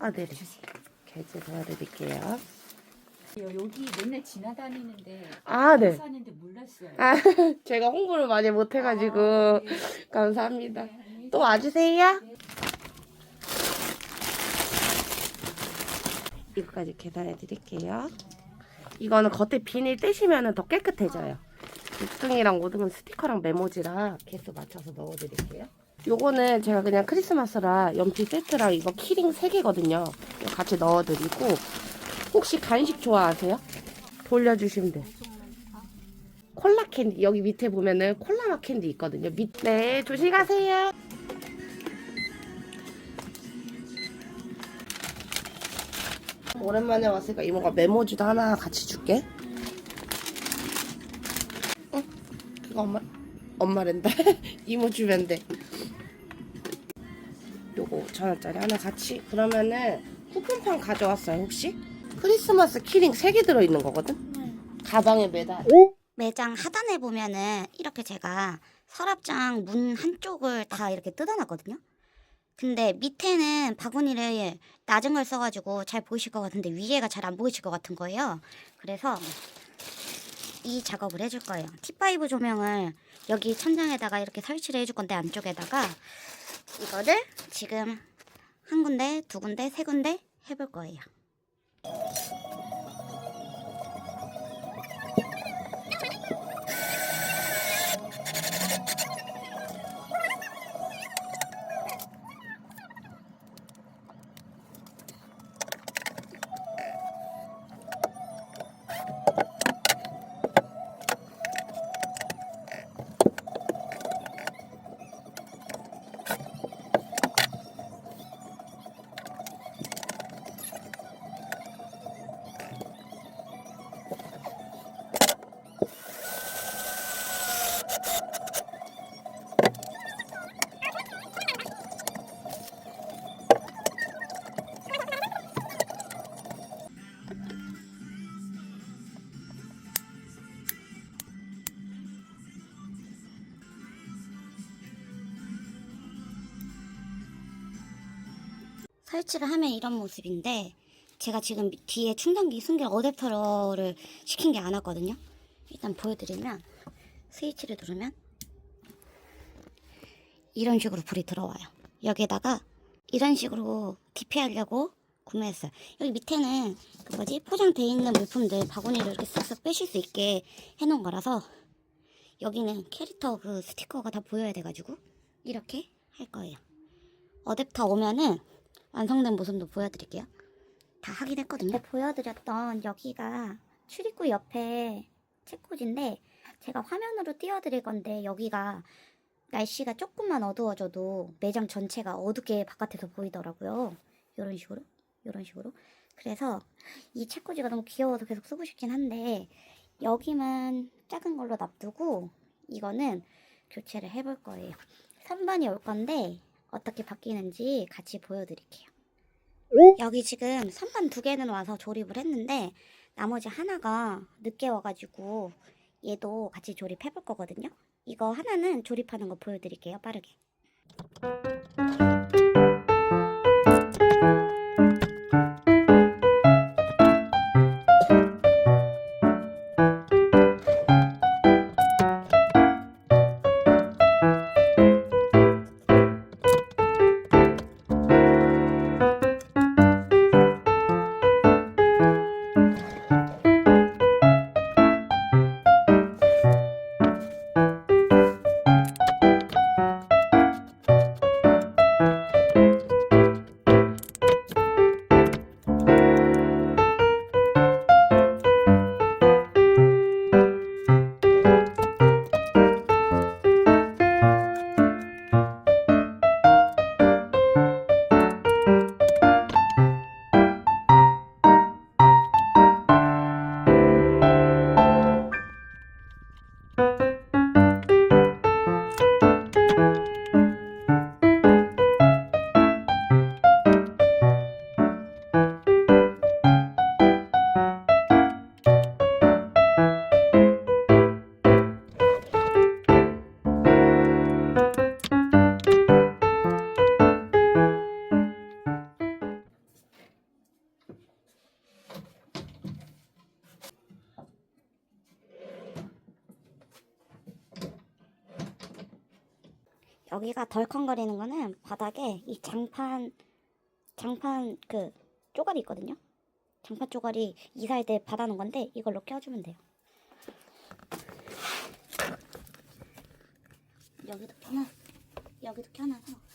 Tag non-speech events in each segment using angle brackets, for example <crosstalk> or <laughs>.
아, 네네. 결제 도와드릴게요. 여기 맨날 지나다니는데 아, 네. 사는데 몰랐어요. 아, <laughs> 제가 홍보를 많이 못 해가지고. 아, 네. 감사합니다. 네, 또 와주세요. 네. 이거까지 계산해 드릴게요. 이거는 겉에 비닐 떼시면 더 깨끗해져요. 육등이랑 5등은 스티커랑 메모지랑 개수 맞춰서 넣어드릴게요. 요거는 제가 그냥 크리스마스라 연필 세트랑 이거 키링 3개거든요. 이거 같이 넣어드리고 혹시 간식 좋아하세요? 돌려주시면 돼요. 콜라 캔디 여기 밑에 보면은 콜라 맛 캔디 있거든요. 밑, 네 조심 가세요. 오랜만에 왔으니까 이모가 메모지도 하나 같이 줄게. 응? 그거 엄마 엄마랜다. <laughs> 이모 주면 돼. 요거 5천원짜리 하나 같이. 그러면은 쿠폰판 가져왔어요 혹시? 크리스마스 키링 3개 들어있는 거거든? 가방에 매달. 매장 하단에 보면은 이렇게 제가 서랍장 문 한쪽을 다 이렇게 뜯어놨거든요. 근데 밑에는 바구니를 낮은 걸 써가지고 잘 보이실 것 같은데 위에가 잘 안 보이실 것 같은 거예요. 그래서 이 작업을 해줄 거예요. T5 조명을 여기 천장에다가 이렇게 설치를 해줄 건데 안쪽에다가 이거를 지금 한 군데, 두 군데, 세 군데 해볼 거예요. 설치를 하면 이런 모습인데 제가 지금 뒤에 충전기 숨길 어댑터를 시킨 게 안 왔거든요. 일단 보여드리면 스위치를 누르면 이런 식으로 불이 들어와요. 여기에다가 이런 식으로 DP하려고 구매했어요. 여기 밑에는 그 뭐지 포장돼 있는 물품들 바구니를 이렇게 쓱쓱 빼실 수 있게 해놓은 거라서 여기는 캐릭터 그 스티커가 다 보여야 돼가지고 이렇게 할 거예요. 어댑터 오면은 완성된 모습도 보여드릴게요. 다 확인했거든요. 보여드렸던 여기가 출입구 옆에 책꽂인데 제가 화면으로 띄워드릴 건데 여기가 날씨가 조금만 어두워져도 매장 전체가 어둡게 바깥에서 보이더라고요. 이런 식으로, 이런 식으로. 그래서 이 책꽂이가 너무 귀여워서 계속 쓰고 싶긴 한데 여기만 작은 걸로 놔두고 이거는 교체를 해볼 거예요. 선반이 올 건데 어떻게 바뀌는지 같이 보여드릴게요. 여기 지금 선반 두 개는 와서 조립을 했는데 나머지 하나가 늦게 와가지고 얘도 같이 조립해볼 거거든요. 이거 하나는 조립하는 거 보여드릴게요. 빠르게. 여기가 덜컹거리는 거는 바닥에 이 장판 장판 그 쪼가리 있거든요. 장판 쪼가리 이사할 때 받아놓은 건데 이걸로 껴주면 돼요. 여기도 켜놔. 여기도 켜놔서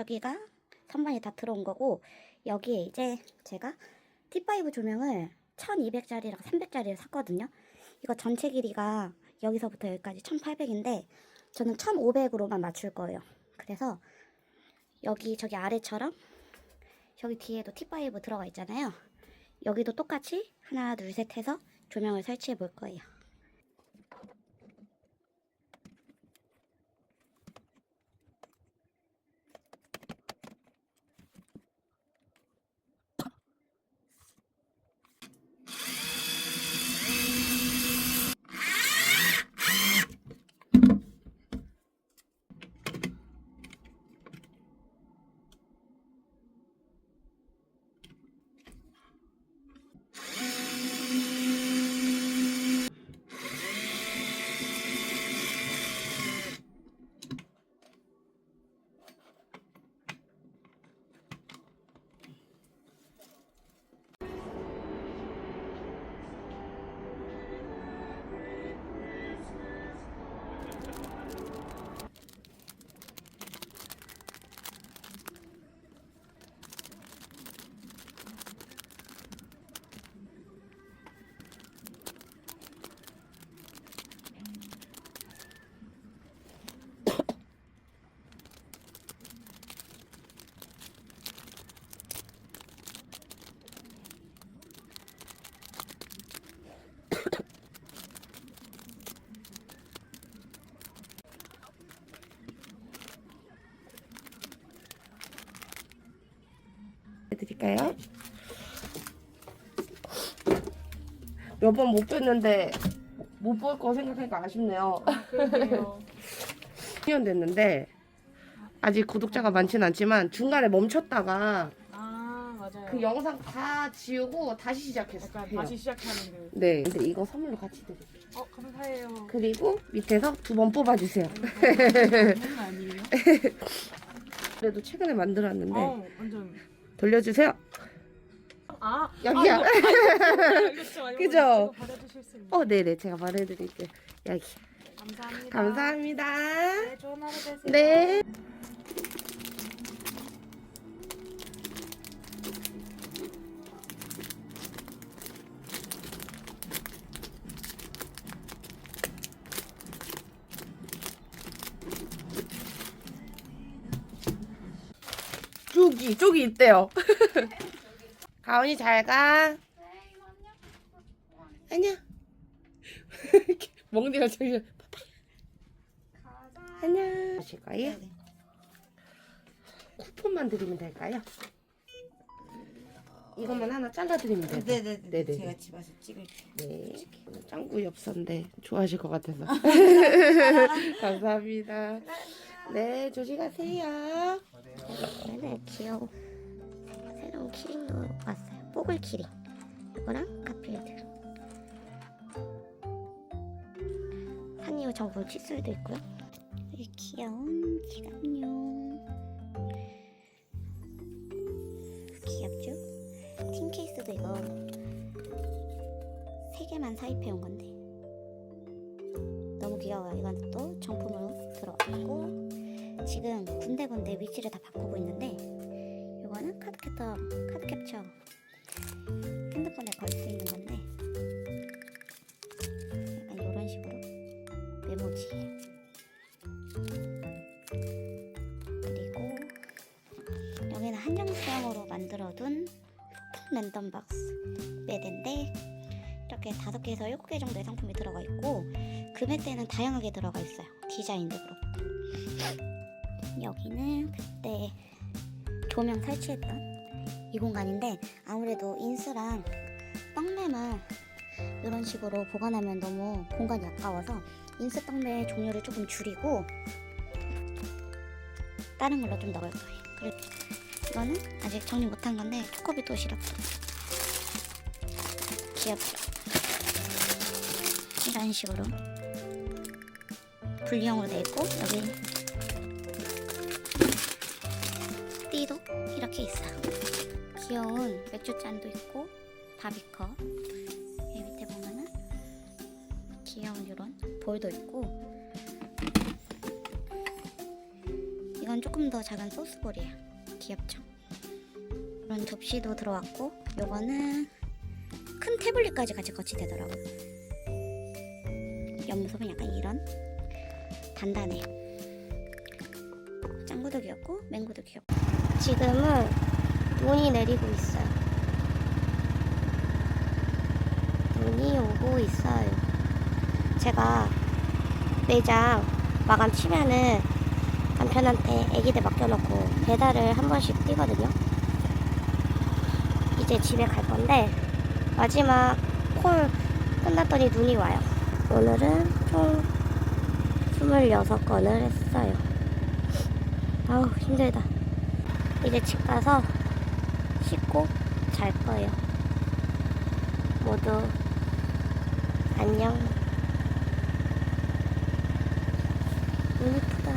여기가 선반이 다 들어온 거고 여기에 이제 제가 T5 조명을 1200짜리랑 300짜리를 샀거든요. 이거 전체 길이가 여기서부터 여기까지 1800인데 저는 1500으로만 맞출 거예요. 그래서 여기 저기 아래처럼 여기 뒤에도 T5 들어가 있잖아요. 여기도 똑같이 하나 둘 셋 해서 조명을 설치해 볼 거예요. 해드릴까요? 몇 번못 뺐는데 못 볼 거 생각하니까 아쉽네요. 그러게요. <laughs> 1년 됐는데 아직 구독자가 많진 않지만 중간에 멈췄다가 아 맞아요. 그 영상 다 지우고 다시 시작했어요. 약간 다시 시작하는 그. 네. 근데 이거 선물로 같이 드릴게요. 어 감사해요. 그리고 밑에서 두 번 뽑아주세요. 거 아니에요? <laughs> 그래도 최근에 만들었는데 어 완전. 돌려주세요. 아 여기요. <laughs> 아, 이거, 이거 그죠? 어, 네네. 제가 말해드릴게요. 여기. 감사합니다. 감사합니다. 네, 좋은 하루 되세요. 네. 쪽이 쪽이 있대요. <laughs> 가온이 잘 가. 안녕. <laughs> 멍디가 저기 안녕. 하실 거예요? 쿠폰만 드리면 될까요? 이것만 하나 잘라드리면 돼요. 네네네. 네네. 제가 집 와서 찍을게요. 네. 짱구 엽서인데 좋아하실 것 같아서. <laughs> 감사합니다. 네, 조심하세요. 네네 귀여워. 새로운 키링도 왔어요. 뽀글 키링. 이거랑 가필드. 산이유 정보 칫솔도 있고요. 이 귀여운 지갑용. 귀엽죠? 팀 케이스도 이거 세 개만 사입해 온 건데 너무 귀여워요. 이건 또 정품으로 들어왔고 지금 군데군데 위치를 다 바꾸고 있는데 이거는 카드 캡터 카드 캡처. 핸드폰에 걸 수 있는 건데 약간 이런 식으로 메모지. 그리고 여기는 한정수형으로 만들어둔 폰 랜덤 박스 매대인데 이렇게 다섯 개에서 일곱 개 정도의 상품이 들어가 있고 금액대는 다양하게 들어가 있어요. 디자인도 그렇고 여기는 그때 조명 설치했던 이 공간인데 아무래도 인수랑 떡매만 이런 식으로 보관하면 너무 공간이 아까워서 인수 떡매 종류를 조금 줄이고 다른 걸로 좀 넣을 거예요. 그리고 이거는 아직 정리 못한 건데 초코비 도시락도 귀엽죠? 이런 식으로 분리형으로 돼 있고 여기 맥주 잔도 있고 바비커 여기 밑에 보면은 귀여운 이런 볼도 있고 이건 조금 더 작은 소스볼이에요. 귀엽죠? 이런 접시도 들어왔고 요거는 큰 태블릿까지 같이 거치되더라고. 옆모습은 약간 이런 단단해요. 짱구도 귀엽고 맹구도 귀엽고. 지금은 눈이 내리고 있어요. 눈이 오고 있어요. 제가 매장 마감 치면은 남편한테 애기들 맡겨놓고 배달을 한 번씩 뛰거든요. 이제 집에 갈 건데 마지막 콜 끝났더니 눈이 와요. 오늘은 총 26건을 했어요. 아우 힘들다. 이제 집 가서 씻고 잘 거예요. 모두 안녕. 눈 이쁘다.